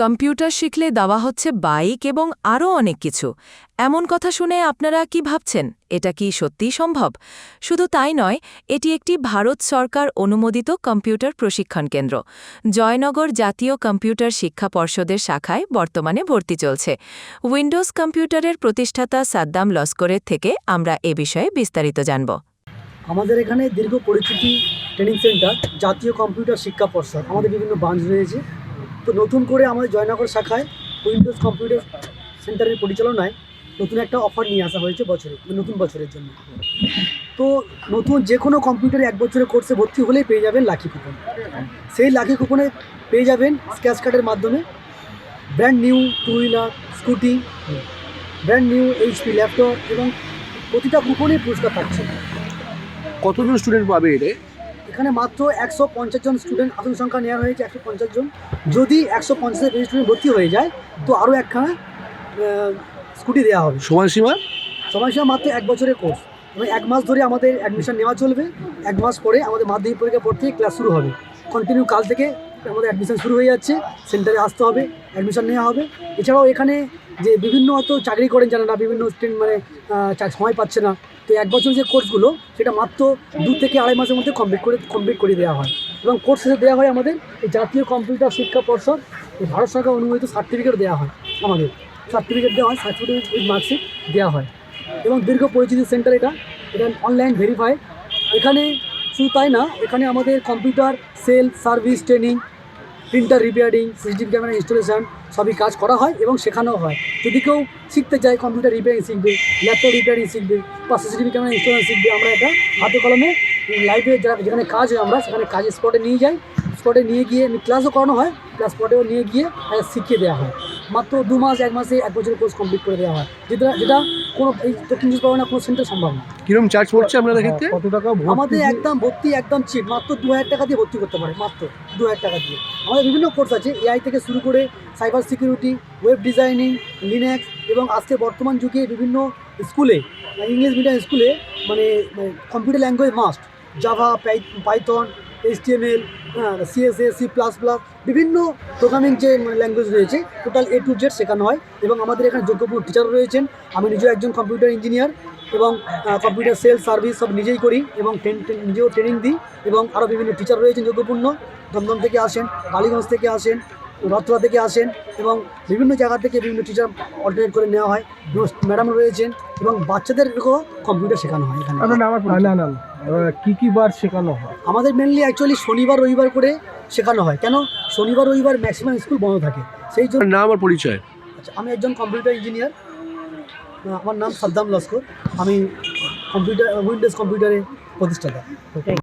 Computer শিখলে দেওয়া হচ্ছে বাইক এবং আরও অনেক কিছু। এমন কথা শুনে আপনারা কি ভাবছেন? এটা কি সত্যিই সম্ভব? শুধু তাই নয়, এটি একটি ভারত সরকার অনুমোদিত কম্পিউটার প্রশিক্ষণ কেন্দ্র। জয়নগর জাতীয় কম্পিউটার শিক্ষা পর্ষদের শাখায় বর্তমানে ভর্তি চলছে। উইন্ডোজ কম্পিউটারের প্রতিষ্ঠাতা সাদ্দাম লস্করের থেকে আমরা এ বিষয়ে বিস্তারিত জানব। আমাদের এখানে দীর্ঘ পরিচিতি ট্রেনিং সেন্টার জাতীয় কম্পিউটার শিক্ষা পর্ষদ, আমাদের বিভিন্ন ব্রাঞ্চ রয়েছে। তো নতুন করে আমাদের জয়নগর শাখায় উইন্ডোজ কম্পিউটার সেন্টারের পরিচালনায় নতুন একটা অফার নিয়ে আসা হয়েছে বছরে মানে নতুন বছরের জন্য। তো নতুন যে কোনো কম্পিউটারে এক বছরের কোর্সে ভর্তি হলেই পেয়ে যাবেন লাকি কুপন সেই লাকি কুপনে পেয়ে যাবেন স্ক্যাচ কার্ডের মাধ্যমে brand new two wheeler scooty brand new HP laptop এবং প্রতিটা কুপনে পুরস্কার থাকছে। কতজন স্টুডেন্ট পাবে এটা এখানে মাত্র একশো পঞ্চাশ জন স্টুডেন্ট আসন সংখ্যা নেওয়া হয়েছে একশো পঞ্চাশ জন। যদি একশো পঞ্চাশের বেশি স্টুডেন্ট ভর্তি হয়ে যায় তো আরও একখানা স্কুটি দেওয়া হবে। সময়সীমা? সময়সীমা মাত্র এক বছরের কোর্স এবং এক মাস ধরে আমাদের অ্যাডমিশন নেওয়া চলবে। এক মাস পরে আমাদের মাধ্যমিক পরীক্ষা পর থেকে ক্লাস শুরু হবে। কন্টিনিউ কাল থেকে আমাদের অ্যাডমিশন শুরু হয়ে যাচ্ছে সেন্টারে আসতে হবে অ্যাডমিশন নেওয়া হবে। এছাড়াও এখানে যে বিভিন্ন হয়তো চাকরি করেন যারা না, বিভিন্ন স্টুডেন্ট মানে সময় পাচ্ছে না, তো এক বছর যে কোর্সগুলো সেটা মাত্র দু থেকে আড়াই মাসের মধ্যে কমপ্লিট করে কমপ্লিট করে দেওয়া হয়। এবং কোর্স শেষে দেওয়া হয় আমাদের এই জাতীয় কম্পিউটার শিক্ষা পর্ষদ ভারত সরকার অনুমোদিত সার্টিফিকেট দেওয়া হয় আমাদের। সার্টিফিকেট দেওয়া হয় সার্টিফিকেট উইথ মার্কশিট দেওয়া হয়। এবং দীর্ঘ পরিচিতি সেন্টার এটা এটা অনলাইন ভেরিফাই এখানে শুধু তাই না, এখানে আমাদের computer sale service training printer, repairing, CCTV camera installation সবই কাজ করা হয় এবং শেখানো হয়। যদি কেউ শিখতে চায় কম্পিউটার রিপেয়ারিং শিখবে, ল্যাপটপ রিপেয়ারিং শিখবে বা সিসিটিভি ক্যামেরা ইনস্টলেশন শিখবে, আমরা এটা হাতে কলমে লাইভে যারা যেখানে কাজ হয় আমরা সেখানে কাজের স্পটে নিয়ে যাই। স্পটে নিয়ে গিয়ে ক্লাসও করানো হয় ক্লাস স্পটেও নিয়ে গিয়ে শিখিয়ে দেওয়া হয়। মাত্র দু মাস এক মাসে এক বছরের কোর্স কমপ্লিট করে দেওয়া হয়। যেটা যেটা কোনো এই দক্ষিণ চব্বিশ পরগনা কোনো সেন্টার সম্ভব না। কিরম চার্জ পড়ছে আপনাদের ক্ষেত্রে? কত টাকা আমাদের একদম ভর্তি একদম চিপ মাত্র দু হাজার টাকা দিয়ে ভর্তি করতে পারে মাত্র দু হাজার টাকা দিয়ে। আমাদের বিভিন্ন কোর্স আছে এআই থেকে শুরু করে cyber security web designing Linux এবং আজকে বর্তমান যুগে বিভিন্ন স্কুলে ইংলিশ মিডিয়াম স্কুলে মানে computer language must Java Python HTML CSS C plus plus বিভিন্ন প্রোগ্রামিং যে ল্যাঙ্গুয়েজ রয়েছে টোটাল এ টু জেড শেখানো হয় এবং আমাদের এখানে যোগ্যপুর টিচার রয়েছেন। আমি নিজেও একজন কম্পিউটার ইঞ্জিনিয়ার এবং কম্পিউটার সেল সার্ভিস সব নিজেই করি এবং নিজেও ট্রেনিং দিই এবং আরও বিভিন্ন টিচার রয়েছেন যোগ্যপূর্ণ। দমদম থেকে আসেন বালিগঞ্জ থেকে আসেন রথরা থেকে আসেন এবং বিভিন্ন জায়গা থেকে বিভিন্ন টিচার অল্টারনেট করে নেওয়া হয়। ম্যাডাম রয়েছেন এবং বাচ্চাদেরকেও কম্পিউটার শেখানো হয় এখানে। না না না আহ, কি কি বার শেখানো হয়? আমাদের মেনলি অ্যাকচুয়ালি শনিবার রবিবার করে শেখানো হয়। কেন? শনিবার রবিবার ম্যাক্সিমাম স্কুল বন্ধ থাকে। সেই জন্য নাম আর পরিচয়? আচ্ছা আমি একজন কম্পিউটার ইঞ্জিনিয়ার আমার নাম সাদ্দাম লস্কর। আমি কম্পিউটার উইন্ডোজ কম্পিউটারে প্রতিষ্ঠাতা।